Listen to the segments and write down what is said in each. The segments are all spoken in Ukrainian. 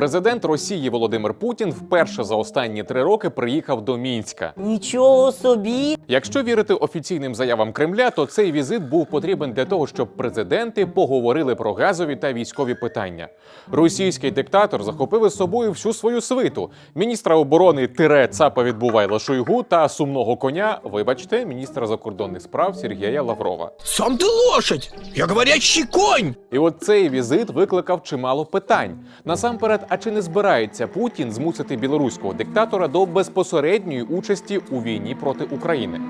Президент Росії Володимир Путін вперше за останні три роки приїхав до Мінська. Нічого собі. Якщо вірити офіційним заявам Кремля, то цей візит був потрібен для того, щоб президенти поговорили про газові та військові питання. Російський диктатор захопив із собою всю свою свиту: міністра оборони Тире Цапа Відбувайла Шойгу та сумного коня, вибачте, міністра закордонних справ Сергія Лаврова. Сам ты лошадь! Я говорящий конь! І от цей візит викликав чимало питань. Насамперед, а чи не збирається Путін змусити білоруського диктатора до безпосередньої участі у війні проти України?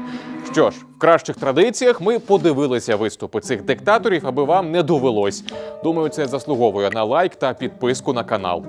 Що ж, в кращих традиціях ми подивилися виступи цих диктаторів, аби вам не довелось. Думаю, це заслуговує на лайк та підписку на канал.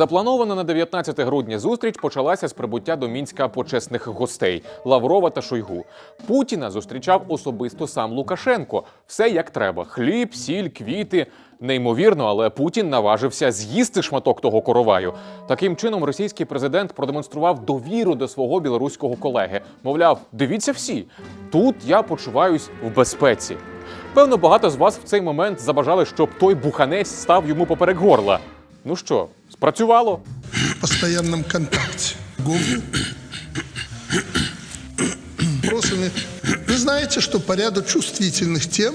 Запланована на 19 грудня зустріч почалася з прибуття до мінська почесних гостей Лаврова та Шойгу. Путіна зустрічав особисто сам Лукашенко. Все як треба: хліб, сіль, квіти. Неймовірно, але Путін наважився з'їсти шматок того короваю. Таким чином, російський президент продемонстрував довіру до свого білоруського колеги. Мовляв, дивіться всі, тут я почуваюсь в безпеці. Певно, багато з вас в цей момент забажали, щоб той буханець став йому поперек горла. Ну що, спрацювало? постоянном контакте. Просто не... Вы знаете, что ряду чувствительных тем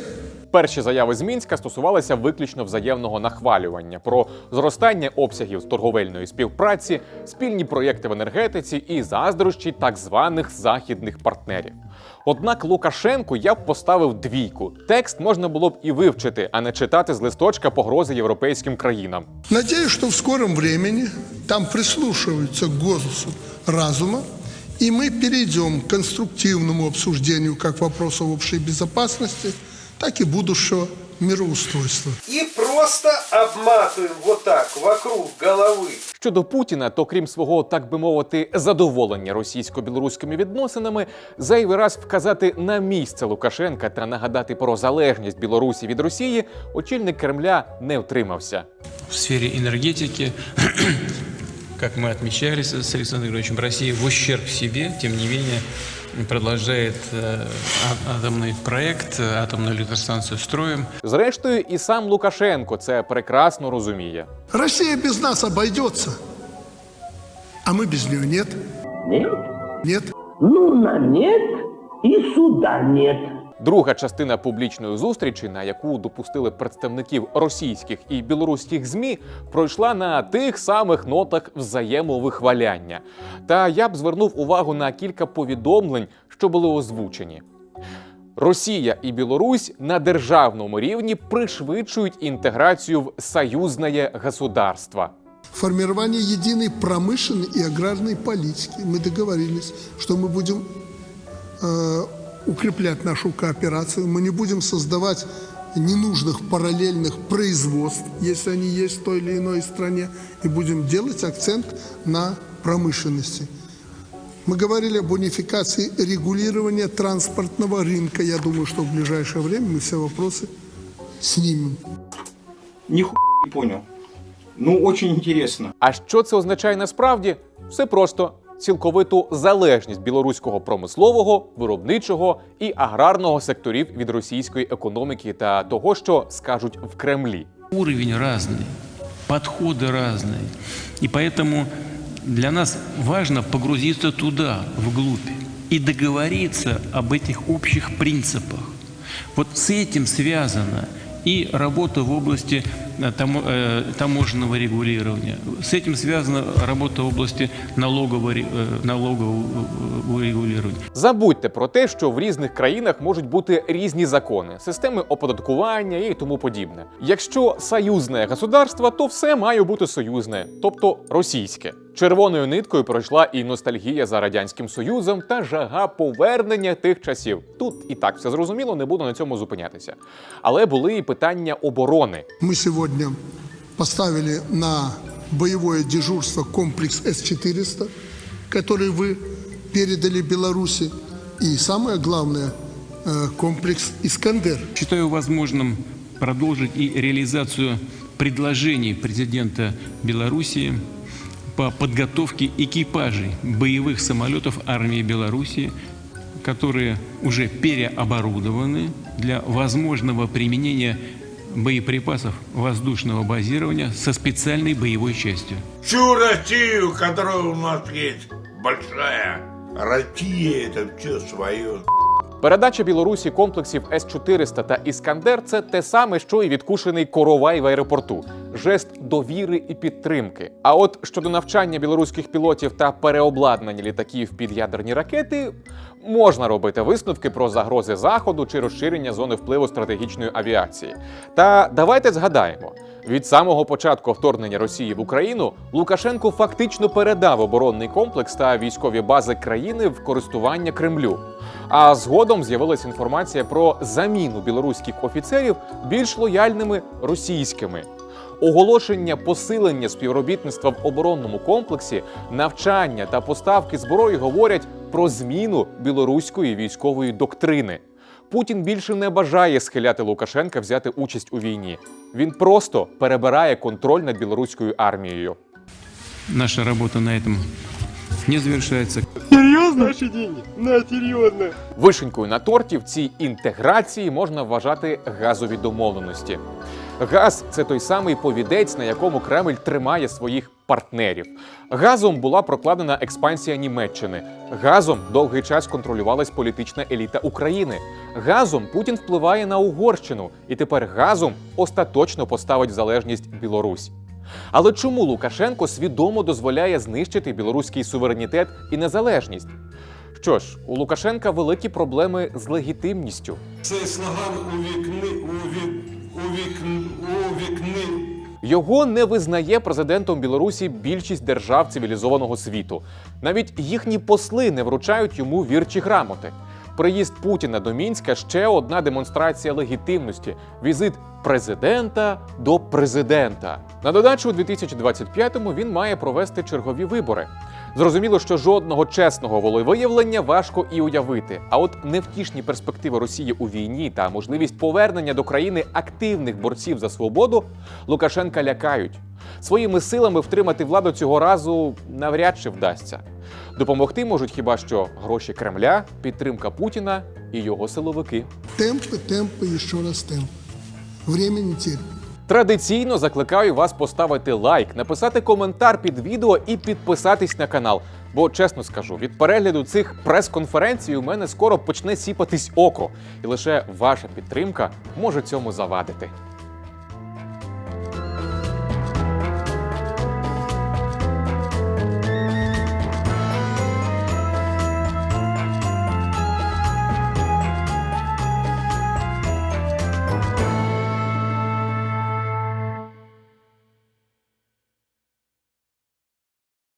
Перші заяви з Мінська стосувалися виключно взаємного нахвалювання про зростання обсягів торговельної співпраці, спільні проєкти в енергетиці і заздрощі так званих західних партнерів. Однак Лукашенку я б поставив двійку. Текст можна було б і вивчити, а не читати з листочка погрози європейським країнам. Надеюсь, что в скором времени там прислушиваются к голосу разума, и мы перейдем к конструктивному обсуждению как вопросов общей безопасности, так и будущего мироустройства. и просто обматываем вот так вокруг головы. Щодо Путіна, то крім свого, так би мовити, задоволення російсько-білоруськими відносинами, зайвий раз вказати на місце Лукашенка та нагадати про залежність Білорусі від Росії, очільник Кремля не втримався. в сфере энергетики, как мы отмечали с с Александром Григорьевичем, Россия в ущерб себе, тем не менее, продолжает э, а- атомный проект, э, атомную электростанцию строим. Зрештою, і сам Лукашенко це прекрасно розуміє. Россия без нас обойдется, а мы без нее нет. Нет? Нет. Ну, на нет и суда нет. Друга частина публічної зустрічі, на яку допустили представників російських і білоруських змі, пройшла на тих самих нотах взаємовихваляння. Та я б звернув увагу на кілька повідомлень, що були озвучені. Росія і Білорусь на державному рівні пришвидшують інтеграцію в союзне государство. Формирование единой промышленной и аграрной политики. Мы договорились, что мы будем э, укреплять нашу кооперацию, мы не будем создавать ненужных параллельных производств, если они есть в той или иной стране, и будем делать акцент на промышленности. Мы говорили об унификации регулирования транспортного рынка. Я думаю, что в ближайшее время мы все вопросы снимем. Нихуя не понял. Ну, очень интересно. А що це означає насправді? Все просто. Цілковиту залежність білоруського промислового, виробничого і аграрного секторів від російської економіки та того, що скажуть в Кремлі. Уровень разный, подходы разные. И поэтому для нас важно погрузиться туда, вглубь, и договориться об этих общих принципах. Вот с этим связана и работа в области э, тамо- э, таможенного регулирования. С этим связана работа в области налогового, ре- э, налогового регулирования. Забудьте про те, що в різних країнах можуть бути різні закони, системи оподаткування і тому подібне. Якщо союзне государство, то все має бути союзне, тобто російське. Червоною ниткою пройшла і ностальгія за радянським союзом та жага повернення тих часів. Тут і так все зрозуміло, не буду на цьому зупинятися. Але були і питання оборони. Мы сегодня поставили на боевое дежурство комплекс С-400, который вы передали Беларуси. И самое главное, э, комплекс «Искандер». Считаю возможным продолжить и реализацию предложений президента Белоруссии по подготовке экипажей боевых самолетов армии Белоруссии, которые уже переоборудованы для возможного применения боеприпасов воздушного базирования со специальной боевой частью. Всю Россию, которая у нас есть, большая. Россия это все свое. Передача Білорусі комплексів С-400 та Іскандер це те саме, що і відкушений коровай в аеропорту жест довіри і підтримки. А от щодо навчання білоруських пілотів та переобладнання літаків під ядерні ракети, можна робити висновки про загрози заходу чи розширення зони впливу стратегічної авіації. Та давайте згадаємо. Від самого початку вторгнення Росії в Україну Лукашенко фактично передав оборонний комплекс та військові бази країни в користування Кремлю. А згодом з'явилася інформація про заміну білоруських офіцерів більш лояльними російськими. Оголошення посилення співробітництва в оборонному комплексі, навчання та поставки зброї говорять про зміну білоруської військової доктрини. Путін більше не бажає схиляти Лукашенка взяти участь у війні. Він просто перебирає контроль над білоруською армією. Наша работа на этом не завершается. Вишенькою на торті в цій інтеграції можна вважати газові домовленості. Газ це той самий повідець, на якому Кремль тримає своїх партнерів. Газом була прокладена експансія Німеччини. Газом довгий час контролювалась політична еліта України. Газом Путін впливає на Угорщину, і тепер газом остаточно поставить в залежність Білорусь. Але чому Лукашенко свідомо дозволяє знищити білоруський суверенітет і незалежність? Що ж, у Лукашенка великі проблеми з легітимністю. Цей слоган у вікни, у вік, у вікн, вікни. Його не визнає президентом Білорусі більшість держав цивілізованого світу. Навіть їхні посли не вручають йому вірчі грамоти. Приїзд Путіна до Мінська ще одна демонстрація легітимності візит президента до президента. На додачу у 2025-му він має провести чергові вибори. Зрозуміло, що жодного чесного волевиявлення важко і уявити. А от невтішні перспективи Росії у війні та можливість повернення до країни активних борців за свободу Лукашенка лякають. Своїми силами втримати владу цього разу навряд чи вдасться. Допомогти можуть хіба що гроші Кремля, підтримка Путіна і його силовики. Темпы, темпы, еще раз темпы. Время не терпит. Традиційно закликаю вас поставити лайк, написати коментар під відео і підписатись на канал. Бо чесно скажу, від перегляду цих прес-конференцій у мене скоро почне сіпатись око, і лише ваша підтримка може цьому завадити.